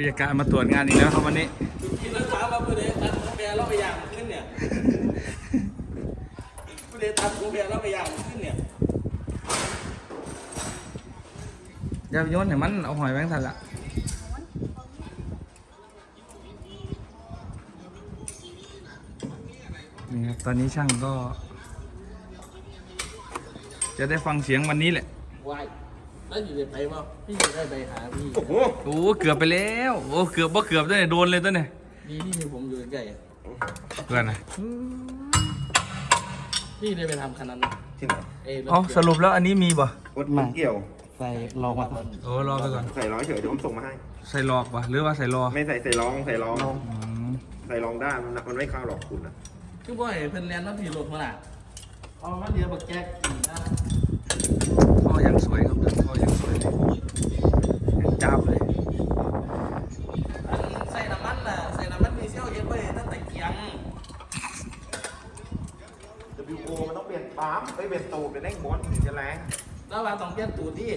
ผู้จัดการมาตรวจงานอีกแล้วครับวันนี้ที่รักษามาผู้ใดตัดหัวแพรเราไปอย่างขึ้นเนี่ยผู้ใดตัดหัวแพรเราไปอย่างขึ้นเนี่ยอย่าไปโยนให้มันเอาหอยแบงค์ทันละนี่ครับตอนนี้ช่างก็ จะได้ฟังเสียงวันนี้แหละวาย แล้วอยู่ในไปว่าพี่จะได้ไปหาพี่ โอ้โหโอ้เกือบไปแล้วโอ้เกือบบ่เกือบด้วยเนี่ยโดนเลยตัวเนี่ยดีที่มีผมอยู่ใกล้เพื่อนนะพี่ได้ไปทำคันนั้นที่ไหนเอ้ยอ๋อสรุปแล้วอันนี้มีป่ะรถมันเกี่ยว ใส่ลองมาโอ้รอไปก่อนใส่ร้อยเฉยเดี๋ยวผมส่งมาให้ ใส่หลอกป่ะหรือว่าใส่รอไม่ใส่ใส่รองใส่รองอืมใส่รองได้มันมันไม่เข้าหรอกคุณนะคือบ่อยเพิ่นแลนด์น้ำผีรถมาน่ะเอามาเดียวบักแจ๊กอีกนะพ่อยังสวยครับเดินพ่อยังสวยเลยยังจับเลย อันใส่น้ำมันน่ะใส่น้ำมันมีเซี่ยวเย็นไว้ตั้งแต่เกียง WO มันต้องเปลี่ยนปั๊ม ไปเปลี่ยนตูดเป็นแท่งบอลถึงจะแรงแล้วว่าต้องเปลี่ยนตูดดิ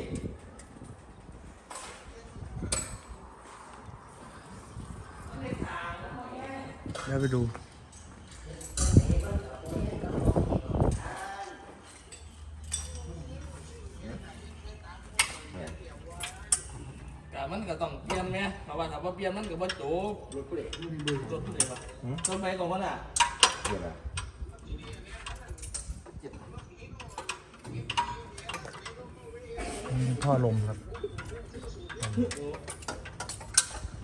เดี๋ยวไปดูแต่มันก็ต้องเปลี่ยนไหมเพราะว่าถ้าว่าเปลี่ยนมันก็บ่จบรถผู้ใดรถผู้ใดวะรถไฟของมันอะเดี๋ยวนะ ท่อลมครับ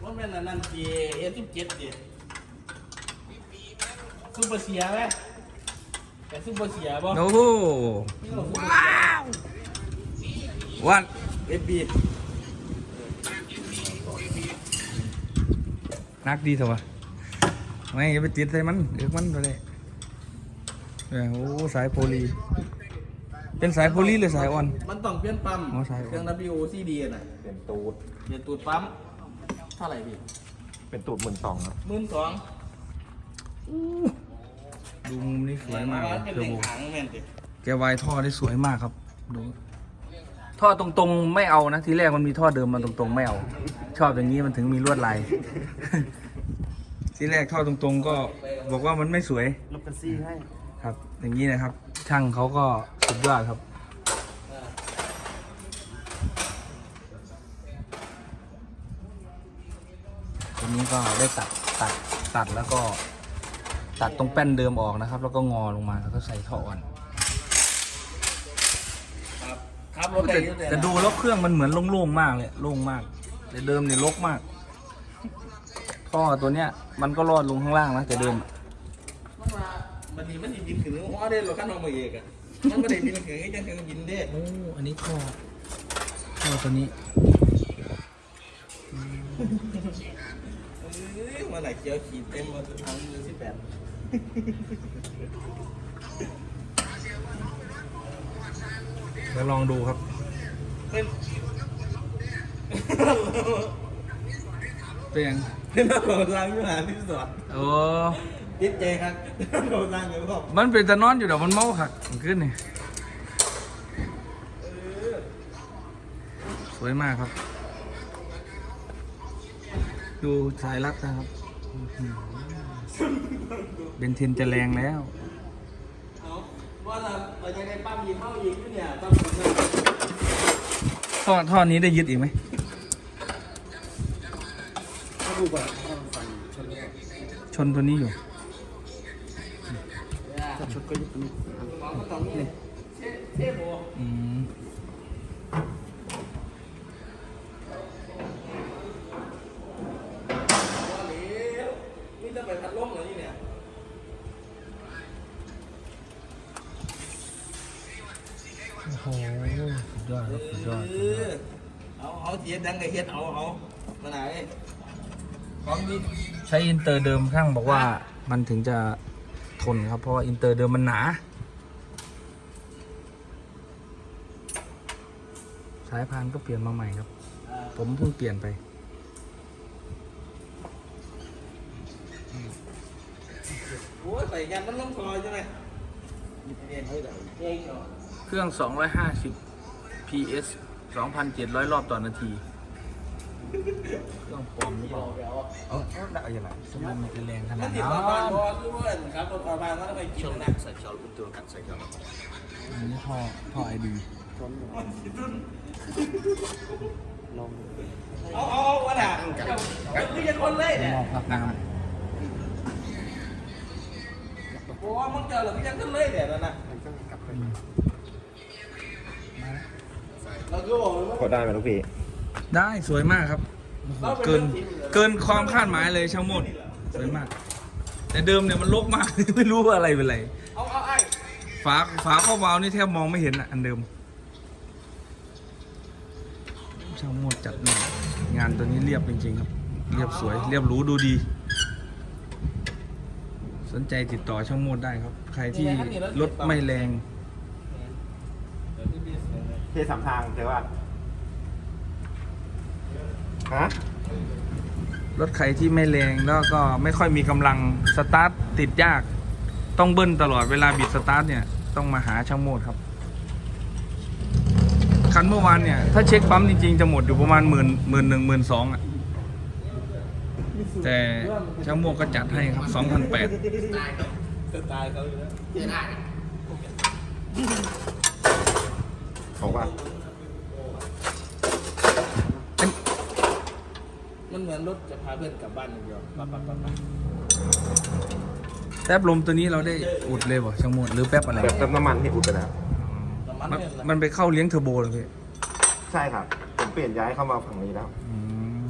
รถแม่นอันนั่นจีเอสิบเจ็ดดิซุปเปอร์เสียไหมแต่ซุปเปอร์เสียบ่โอ้โหว้าววันเอฟบีนักดีเถอะวะไม่อย่าไปติดใส่มันเดี๋ยวมันไปเลยเออโอ้สายโพลี เป็นสายโพลีหรือสายอ่อน มันต้องเปลี่ยนปั๊มอ๋อใช่เครื่อง WOCD น่ะเปลี่ยนตูด เปลี่ยนตูดปั๊มเท่าไหร่พี่เป็นตูดหมื่นสองครับหมื่นสองดูมุมนี้สวยมากเลยเป็นเทอเหร์ล็โบกหางแม่นติแกวายท่อได้สวยมากครับดูท่อตรงๆไม่เอานะทีแรกมันมีท่อเดิมมาตรงๆไม่เอา ชอบอย่างนี้มันถึงมีลวดลาย ทีแรกท่อตรงๆก็บอกว่ามันไม่สวย ลบกันซี่ให้ ครับ อย่างนี้นะครับ ช่างเขาก็ สุดยอดครับทีนี้ก็ได้ตัดตัดตัดแล้วก็ตัดตรงแป้นเดิมออกนะครับ แล้วก็งอลงมาแล้วก็ใส่ท่ออ่อนครับครับรถแต่ได้อยู่แต่แต่ดูแล้วเครื่องมันเหมือนโล่งๆมากเลยโล่งมากแต่เดิมเนี่ยรกมาก ท่อตัวเนี้ยมันก็รอดลงข้างล่างนะแต่เดิมอะมันว่ามันนี่มันสิบินขึ้นหัวได้รถคันน้องมาเอกอะ มันไม่ได้บินขึ้นให้จังเครื่องบินเด้โอ้ อันนี้ท่อท่อตัวนี้เอ้ยมาไหนเจียวขีดเต็มมาทุกทั้งเลยสิบแปดเดี๋ยวลองดูครับเป็นเป็นยังเป็นนักโหดรังอยู่หาที่สอดโอ้ ติดใจครับนักโหดรังอยู่ครับมันเป็นตะนอนอยู่เดี๋ยวมันเมาขักมันขึ้นนี่สวยมากครับ ดูสายรัดนะครับอื้อหือเบนเทนจะแรงแล้วเอาว่าเราเราจะได้ปั้มยิงเข้ายิงอยู่เนี่ยปั้มยิงเลยท่อท่อนี้ได้ยึดอีกไหมถ้าดูก่อนฟังชนเลยชนตัวนี้อยู่ ถ้าชนก็ยึดตรงนี้มองก็ต้องนี่เท่เท่โบอืมว่าเหลวนี่จะไปพัดลมเหรอนี่เนี่ยโอ้โหสุดยอดครับสุดยอดเออเอาเอาเทียนดังกับเฮ็ดเอาเอามาไหนของดีใช้อินเตอร์เดิมข้างบอกว่ามันถึงจะท นครับ เพราะว่าอินเตอร์เดิมมันหนา สายพานก็เปลี่ยนมาใหม่ครับ ผมเพิ่งเปลี่ยนไป โอ้ยใส่ยันมันลงคอใช่ไหมเรียนเฮ้ยเดี๋ยวเฮ้ยเนาะเครื่อง 250 PS 2,700 รอบต่อนาทีโต้องปลอมหรือเปล่าเดี๋ยวเออได้ยังไงสมมติมันจะแรงขนามัดนนั้ติดนรถบ้านรถคือว่าครับรถบ้านก็ต้องไปกินนะใส่เขียวเป็นตัวกัดใส่เขียวอันนี้ท่อท่อไอดีเอาเอาเอาวะน่ะก็คือยังคนเลยเนี่ยหม้อพักน้เพราะว่ามึงเจอหรือยังคนเลยเนี่ยนั่นน่ะเราก็บอกว่ากดได้ไหมลูกพี่ำ ได้สวยมากครับโอ้โหเกินเกินความคาดหมายเลยช่างหมดสวยมาก แต่เดิมเนี่ยมันลกมาก ไม่รู้ว่าอะไรเป็นไรเอาเอาไอ้ฝาฝาข้อวาล์วนี่แทบมองไม่เห็นอะอันเดิมช่างหมดจัดหน่อยงานตัวนี้เรียบจริงๆครับ เรียบสวย เรียบหรูดูดี สนใจติดต่อช่างหมดได้ครับ ใครที่รถไม่แรง เทสามทางเทว่า ฮะรถใครที่ไม่แรงแล้วก็ไม่ค่อยมีกำลังสตาร์ทติดยาก ต้องเบิ้ลตลอดเวลาบิดสตาร์ทเนี่ยต้องมาหาช่างโมดครับคันเมื่อวานเนี่ยถ้าเช็คปั๊มจริงๆจะหมดอยู่ประมาณหมื่นหมื่นหนึ่งหมื่นสองอะแต่ช่างโมดก็จัดให้ครับสองพันแปดสไตล์เขาอยู่แล้วบอกว่า มันเหมือนรถจะพาเพื่อนกลับบ้านอย่างเดียวปั๊บปั๊บปั๊บปั๊บแป๊บลมตัวนี้เราได้อุดเลยบ่ช่างโมดหรือแป๊บอะไรแบบเติมน้ำมันที่อุดไปแล้วแต่มันมันเนี่ยนะมันไปเข้าเลี้ยงเทอร์โบเลยพี่ใช่ครับผมเปลี่ยนย้ายเข้ามาฝั่งนี้แล้ว อืม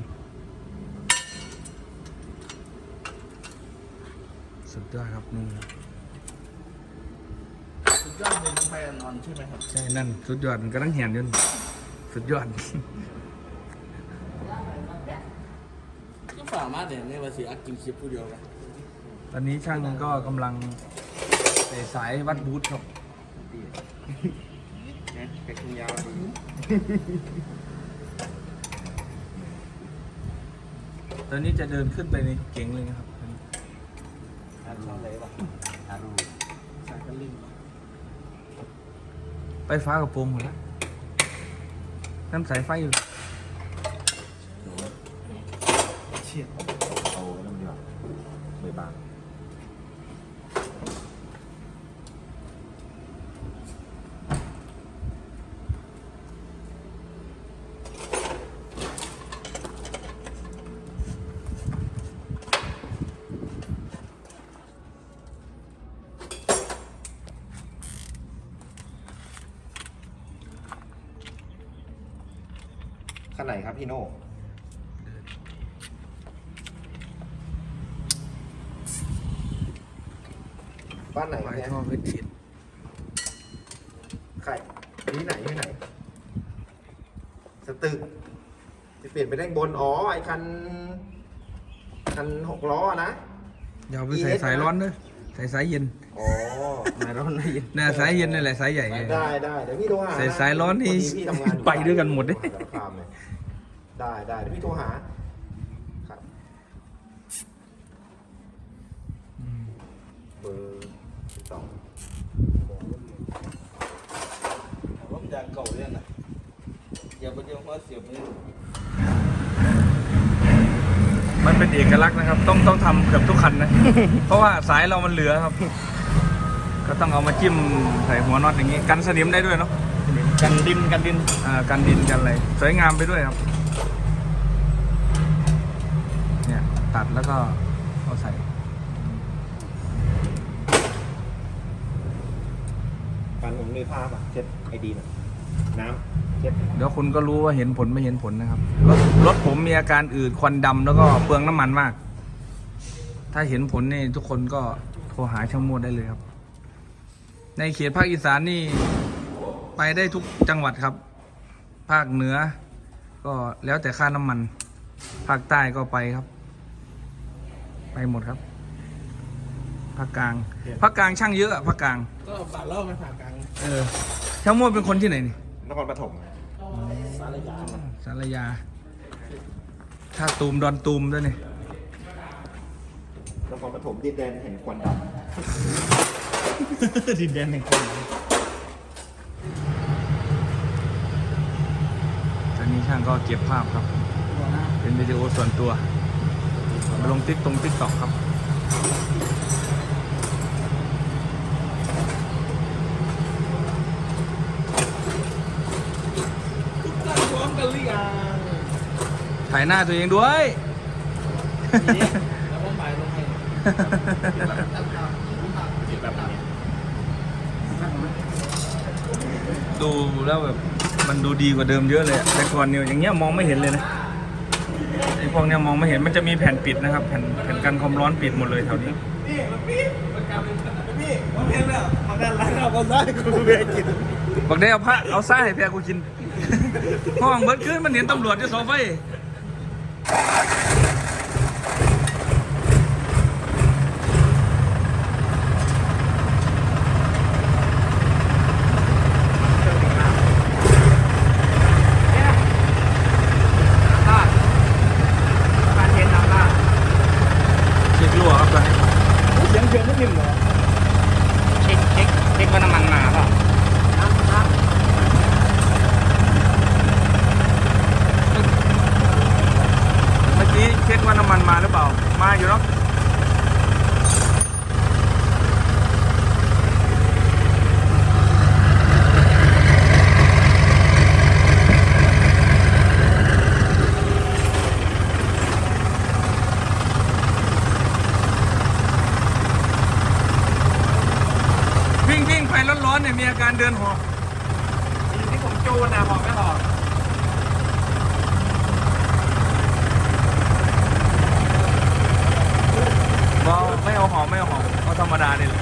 สุดยอดครับนี่ครับสุดยอดเลยมันไปนอนใช่ไหมครับ ใช่นั่นสุดยอดมันกำลังเหียนอยู่นี่สุดยอด ก็ฝ่ามาเดี๋ยวนี้ว่าสิอักกินคลิปผู้เดียวกันตอนนี้ช่างก็กำลังใส่สายวัดบูทครับแค่ขึ้นยาวดีตอนนี้จะเดินขึ้นไปในเก๋งเลยนะครับอ่านช่องไหนวะอารูสายกันลิงไปฟ้ากระโปรงหมดแล้วน้ำสายไฟอยู่ เชีดเอาน้ำเดือดใบบางไหนครับพี่โน่ บ้านไหนไฟเนี่ยท่อเพชรขีดใครที่ไหนที่ไหน สตึกจะเปลี่ยนไปได้บน อ๋อ ไอ้คัน คันหกล้อนะ อย่าเอาไปใส่สายร้อนเด้อใส่สายเย็นอ๋อไหนร้อนไหนเย็นน่าสายเย็นนี่แหละสายใหญ่ ได้ได้เดี๋ยวพี่โทรหาใส่สายร้อนนี่พดีพี่ทำงานอไปด้วยกันหมดเด้สารคามเนี่ยได้ได้เดี๋ยวพี่โทรหา ครับ อืม เบอร์สิบสอง ผมว่ามันยางเก่าเรื่องน่ะอ ย่าไปเดียวเพราะเสียบมือมันเป็นเอกลักษณ์นะครับ ต้องต้องทำเกือบทุกคันนะ เพราะว่าสายเรามันเหลือครับ ก็ต้องเอามาจิ้มใส่หัวน็อตอย่างนี้ กันสนิมได้ด้วยเนาะกันดินกันดินอ่ากันดินกันอะไรสวยงามไปด้วยครับ เนี่ยตัดแล้วก็เอาใส่ปันผมมีผ้าป่ะเช็ดไอดีหน่อย น้ำเช็ดเดี๋ยวคุณก็รู้ว่าเห็นผลไม่เห็นผลนะครับรถรถผมมีอาการอืดควันดำแล้วก็เปลืองน้ำมันมาก ถ้าเห็นผลนี่ทุกคนก็โทรหาช่างโมดได้เลยครับ ในเขตภาคอีสานนี่ ไปได้ทุกจังหวัดครับ ภาคเหนือ ก็แล้วแต่ค่าน้ำมัน ภาคใต้ก็ไปครับ ไปหมดครับ ภาคกลาง ภาคกลางช่างเยอะอะภาคกลาง ก็บาดเล่าไม่ผ่ากลาง เออช่างโมดเป็นคนที่ไหนนี่ นครปฐมสารยาสารยา ถ้าตูมดอนตูมด้วยนี่นครปฐมดินแดนแห่งควันดดินแดนแห่งคนตอนนี้ช่างก็เก็บภาพครับำเป็นวิดีโอส่วนตัวมาลงติ๊กตรงติ๊กต็อกครับ ทุกท่านพร้อมกันหรือยัง ถ่ายหน้าตัวเองด้วยนี่แล้วผมไปลงให้ดูแล้วแบบมันดูดีกว่าเดิมเยอะเลยอะแต่ก่อนเนี่ยอย่างเงี้ยมองไม่เห็นเลยนะไอ้พวกเนี้ยมองไม่เห็นมันจะมีแผ่นปิดนะครับ แผ่นแผ่นกันความร้อนปิดหมดเลยแถวนี้นี่มันพี่มันกลายเป็นพี่ผมเห็นแล้วมันด้านหลังเราก็ได้กูเบียกินบอกได้เอาพระเอาซ่าให้แพรกูกินห้องเบิดขึ้นมันเห็นตำรวจที่โซไฟการเห็นน้ำตา เช็ครั่วครับตอนนี้ เสียงเสียงไม่นิ่มเหรอ เช็คเช็คเช็คว่าน้ำมันมาเปล่าเมื่อกี้เช็คว่าน้ำมันมาหรือเปล่า มาอยู่เนาะ วิ่งวิ่งไปร้อนๆเนี่ยมีอาการเดินหอบ ที่ผมจูนนะบอกไม่ออก บอไม่เอาหอมไม่เอาหอมเอาธรรมดานี่แหละ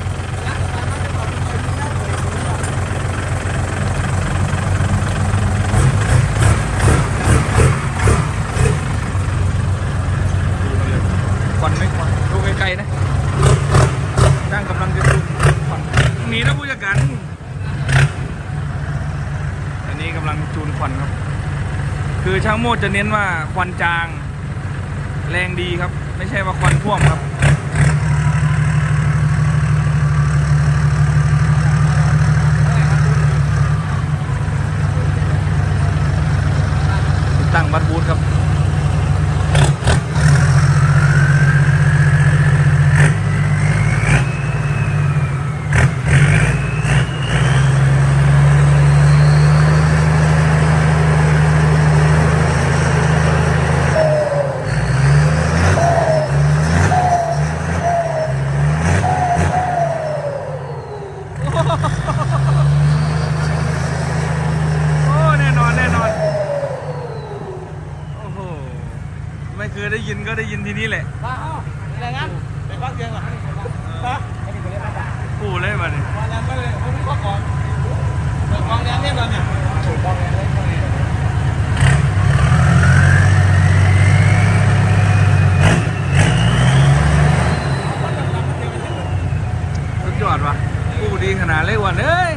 ควันไม่ควันดูไกลๆนะช่างกำลังจะดูควันหนีนะผู้จัดการอันนี้กำลังจูนควันครับ คือช่างโมด จะเน้นว่าควันจาง แรงดีครับ ไม่ใช่ว่าควันท่วมครับ ติดตั้งบัตรบูธครับ โอ้ แน่นอน แน่นอน โอ้โห ไม่เคยได้ยินก็ได้ยินทีนี้แหละ มาเอ้าอะไรงั้นไปฟังเสียงเหรอฮะ ปู่เลยมาเนี่ย มาแล้วก็เลยผมก็ก่อนเปิดกองแดงเนี่ยเราเนี่ยถูกกองแดงเลย สุดยอดว่ะปู่ดีขนาดเลยวันเอ้ย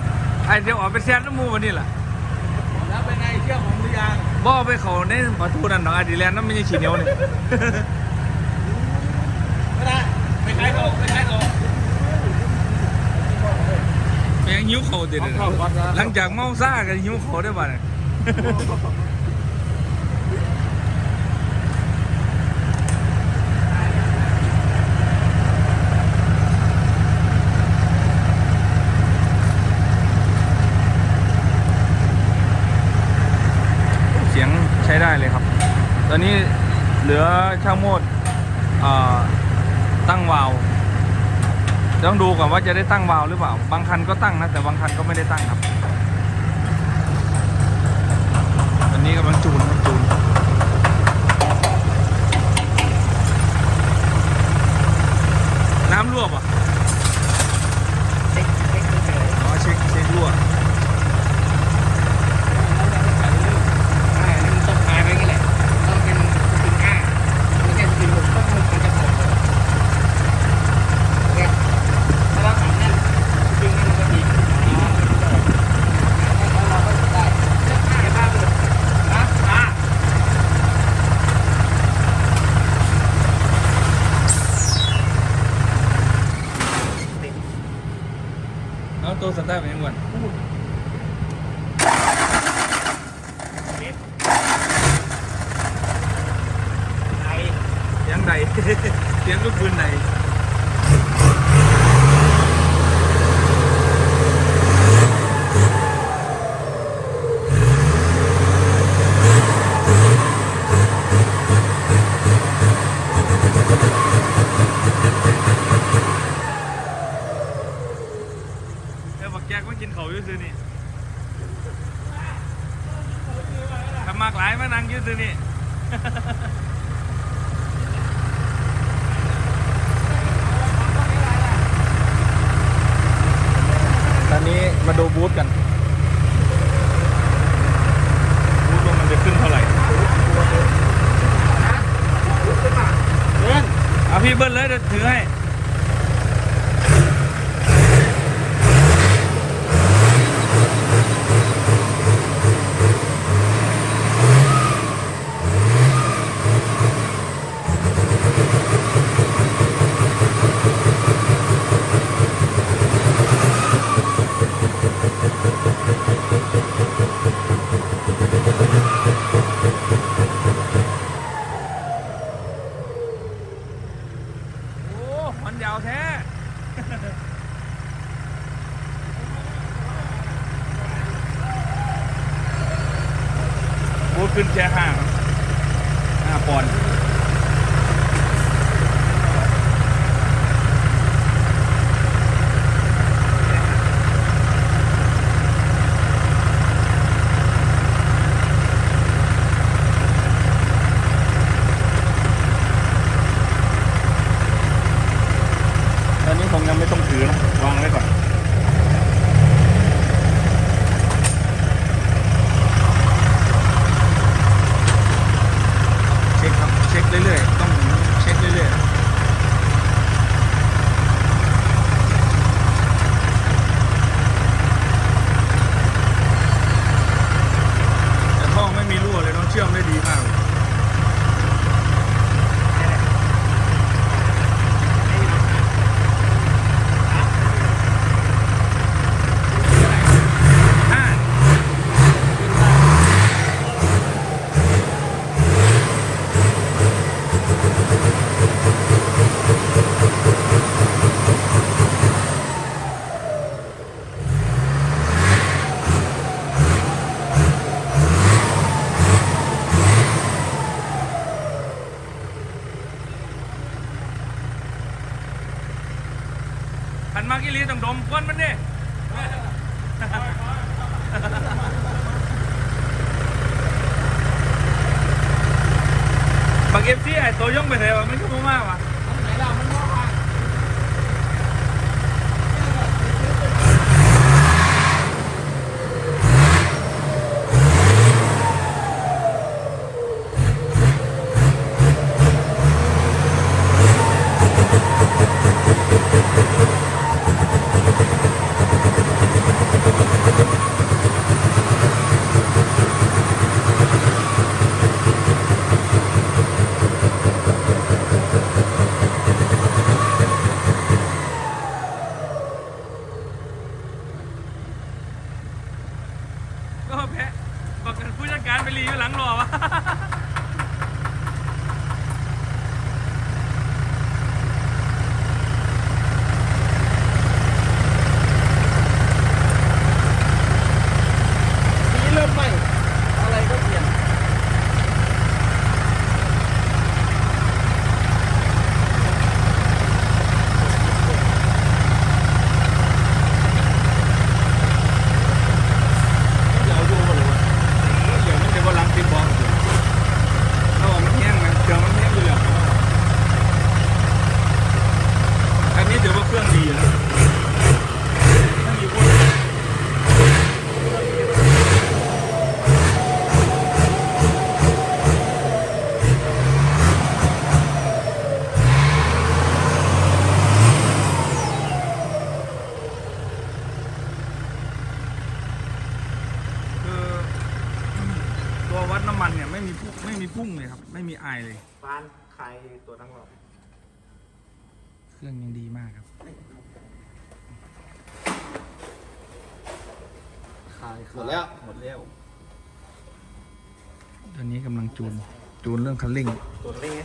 ไอเดี๋ยวออกไปแซนน้ำมูวันนี้ล่ะ แล้วเป็นไงเชื่อผมหรือยัง บ่ไปเขาในประตูนั่น ดิแลนด์นั่นไม่ใช่ขี้เหนียวนี่ไม่ได้ไม่ใช่เขาไม่ใช่เขาแม่งหิวเขาเด็ดเลยหลังจากเมาซ่ากันหิวเขาได้ป่ะเนี่ยเสียงใช้ได้เลยครับ ตอนนี้เหลือช่างโมดตั้งวาล์วต้องดูก่อนว่าจะได้ตั้งวาล์วหรือเปล่า บางคันก็ตั้งนะ แต่บางคันก็ไม่ได้ตั้งครับ อันนี้กำลังจูนครับ ยวบัแจ๊กมากินเขาอยู่ซื้อนี่ทำมากหลายมานังอยู่ซื้อนี่ตอนนี้มาดูบูธกันบูธว่ามันจะขึ้นเท่าไหร่เอาพี่เบิ้ลเลยเดี๋ยวถือให้ มันยาวแท้ ขึ้นแค่ห้าห้าปอนด์ ยังไอันนี้กำลังจูน จูนเรื่องคันลิ่ง กดลิงไง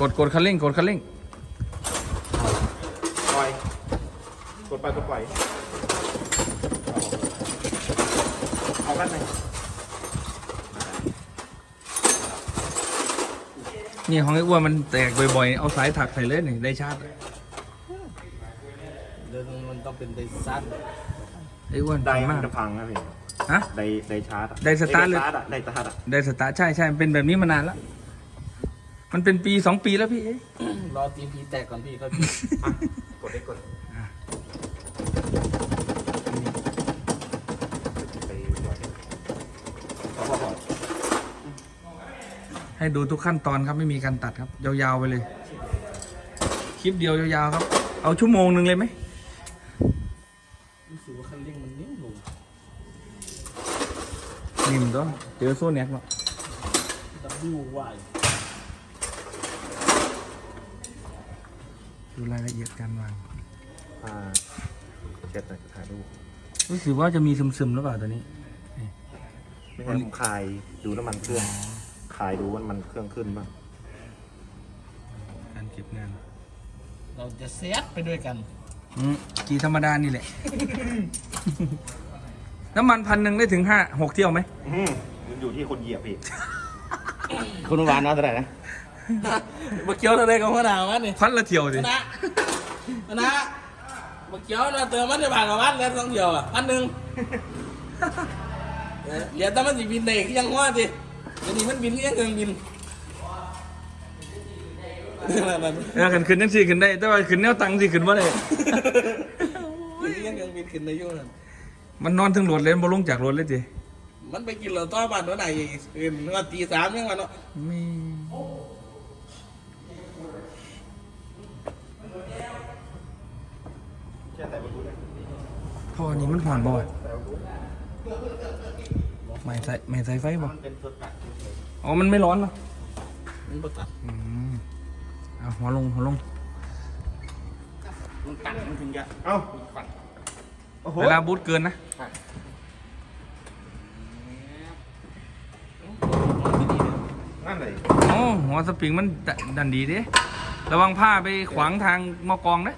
กดกดคันลิ่ง กดคันลิ่ง ปล่อย กดไปกดปล่อยเอาออกเอานไหนนี่ของไอ้อ้วนมันแตกบ่อยๆ เอาสายถักใส่เลยนี่ได้ชาร์เดินมันต้องเป็นไดซันไอ้อ้วนได้มานกจะพังนะพี่ ฮะ ไดไดชาร์จอะไดสตาร์ทเลยไดสตาร์ทอะไดสตาร์ทอะได้สตาร์ทใช่ใช่มันเป็นแบบนี้มานานแล้ว มันเป็นปีสองปีแล้วพี่เอ๊ะรอตีพีแตกก่อนพี่ก็อะกดได้กดไปปล่อยพอพอพอให้ดูทุกขั้นตอนครับไม่มีการตัดครับ ยาวๆไปเลย คลิปเดียวยาวๆครับ เอาชั่วโมงหนึ่งเลยไหมรู้สึกว่าคันเร่งมัน นิ่มตัวเจอโซ่แน็กเนาะดับบิววายดูรายละเอียดการวาง อ่าเช็ดหน่อยถ่ายรูปรู้สึกว่าจะมีซึมๆหรือเปล่าตัวนี้ ไม่งั้นผมคายดูน้ำมันเครื่องคายดูว่ามันเครื่องขึ้นบ้างการเก็บงานเราจะเซตไปด้วยกันอืมกีธรรมดานี่แหละ น้ำมันพันหนึ่งได้ถึงห้าหกเที่ยวไหมอืมมันอยู่ที่คนเหยียบพี่ คุณวานว่าเท่าไหร่นะมาเกี่ยวอะไรกับหัวหน้ามันนี่พันละเที่ยวสินะนะมาเกี่ยวนะเติมมันในบานกับมันแล้วต้องเดียวอะพันหนึ่งเออเหรียญแต่มันสิบินได้ก็ยังว่าสิเดี๋ยวนี้มันบินก็ยังเกินบินนั่นนั่นเออขึ้นขึ้นนั่นสิขึ้นได้ แต่ว่าขึ้นแนวตังสิขึ้นว่าได้บินก็ยังเกินบินขึ้นในยุ่นั่น มันนอนถึงรถเลยมันบ่ลงจากรถเลยจีมันไปกินเหล้าต้อบ้านหัวหน้าอีกเอ็นว่าตีสามยังวันเนาะมีพ่อนี่มันผ่อนบ่อยไม่ใส่ไม่ใส่ไฟบ่เป็นตัวตัดอ๋อ มันไม่ร้อนเนอะมันบ่ตัดอืมเอาหัวลงหัวลงมันตัดมันถึงจะเอ้า โอ้โห เวลาบูทเกินนะ นั่นเลยโอ้หัวสปริงมันดดันดีเด้ระวังผ้าไปขวางทางมอกองนะ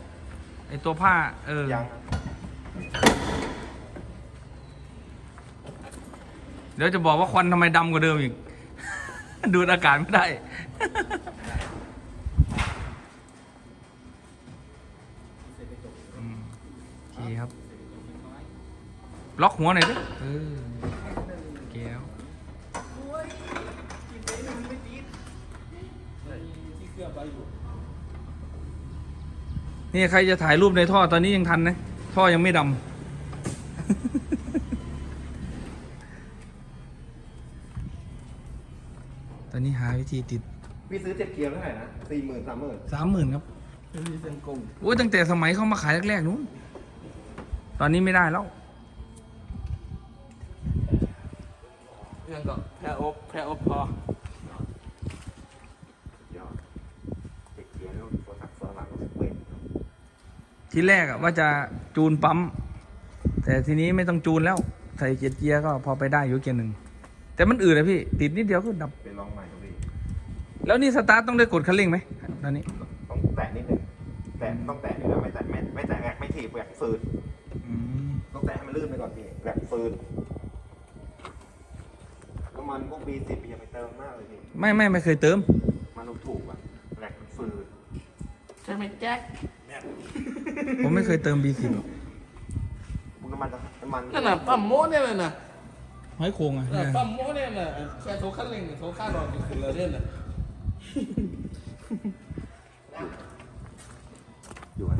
ไอตัวผ้า เออ ยังเดี๋ยวจะบอกว่าควันทำไมดำกว่าเดิมอีก ดูดอากาศไม่ได้ อืมโอเคครับ ล็อกหัวหน่อยดิเออแก้วที่เคลือบไว้อยู่นี่ใครจะถ่ายรูปในท่อตอนนี้ยังทันนะ ท่อยังไม่ดำตอนนี้หาวิธีติดพี่ซื้อเจ็ดเกียร์เท่าไหร่นะสี่หมื่นสามหมื่นสามหมื่นครับไม่เส้นกงโอ้ยตั้งแต่สมัยเข้ามาขายแรกๆนู้นตอนนี้ไม่ได้แล้ว ยังก็แพ้อบแพ้อบพอเดี๋ยวเจ็ดเกียร์แล้วตัวถักตัวหลังก็สเปรย์ทีแรกอะว่าจะจูนปั๊ม แต่ทีนี้ไม่ต้องจูนแล้ว ใส่เกียร์เกียร์ก็พอไปได้อยู่เกียร์หนึ่ง แต่มันอืดเลยพี่ ติดนิดเดียวก็ดับไปลองใหม่ครับพี่แล้วนี่สตาร์ทต้องได้กดคันเร่งไหมตอนนี้ ต้องแตะนิดนึงแตะต้องแตะนิดนึงไม่แตะไม่ไม่แตะแรกไม่ถีบแหวกฟืนอืมต้องแตะให้มันลื่นไปก่อนพี่แหวกฟืนน้ำมันพวกบีสิบอย่าไปเติมมากเลยพี่ไม่ไม่ไม่เคยเติม มันถูกๆอะแหลกมันฟืนใช่ไหมแจ็คผมไม่เคยเติม B10 พวกน้ำมันน้ำมันนั่นน่ะปั๊มโม้เนี่ยเลยน่ะหอยโครงอะน่ะปั๊มโม้เนี่ยน่ะแค่โซคันเร่งโซข้ารออยู่คือเราเล่นน่ะอยู่อะ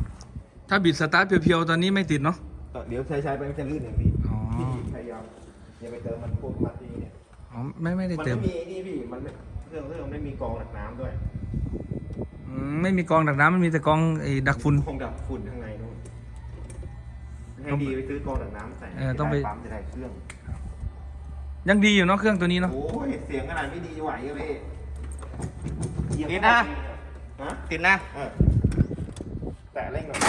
ถ้าบิดสตาร์ทเพียวๆ ตอนนี้ไม่ติดเนาะ เดี๋ยวใช้ใช้ๆไปมันจะลื่นเองพี่อ๋อ พี่พยายามอย่าไปเติมมันพวกมาตีเนี่ย อ๋อไม่ไม่ได้มันเติไม่มมีไอ้นี่พี่มันไม่เครื่องเครื่องไม่มีกรองหลักน้ำด้วยอืมไม่มีกรองดักน้ำมันมีแต่กรองไอ้ดักฝุ่น คงดับฝุ่นข้างในนู่นให้ดีไปซื้อกรองดักน้ำใส่เออต้องไป จะด้ปั๊มจะได้เครื่องยังดีอยู่เนาะเครื่องตัวนี้เนาะโอ้ยเสียงขนาดไม่ดีไหวอะพี่ติดนะ ฮะติดนะเออแตะเร่งหน่อย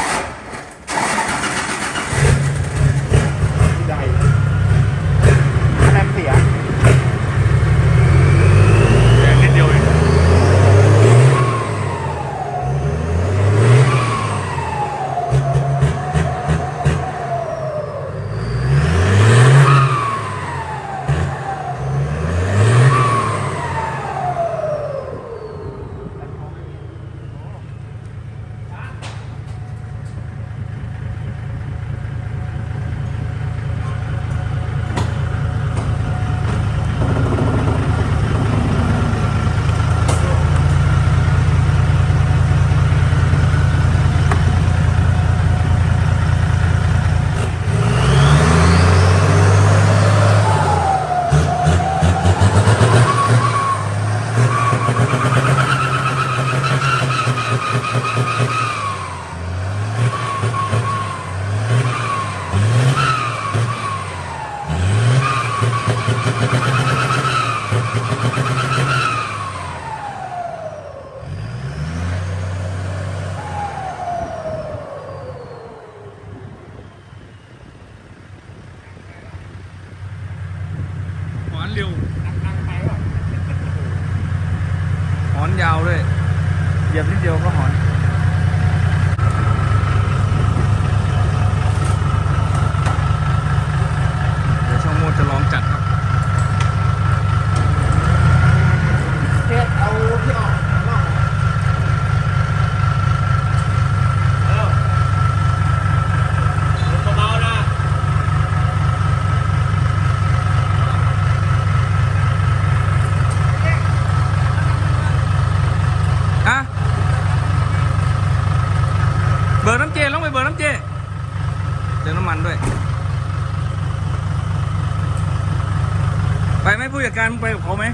ารมึงไปกับเขาไหม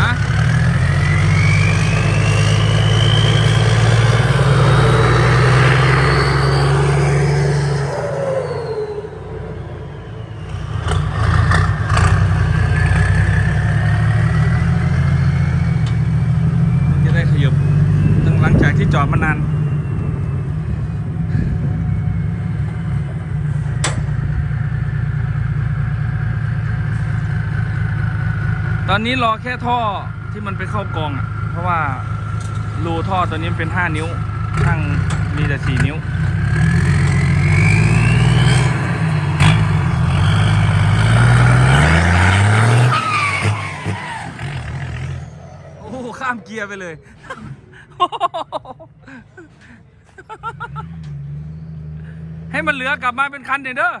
ฮะมันจะได้ขยับตั้งหลังจากที่จอดมานาน อนนี้รอแค่ท่อที่มันไปเข้ากองอะ เพราะว่ารูท่อตัวนี้เป็น 5 นิ้วข้างมีแต่ 4 นิ้วโอ้โหข้ามเกียร์ไปเลย ให้มันเหลือกลับมาเป็นคันเด้อเด้อ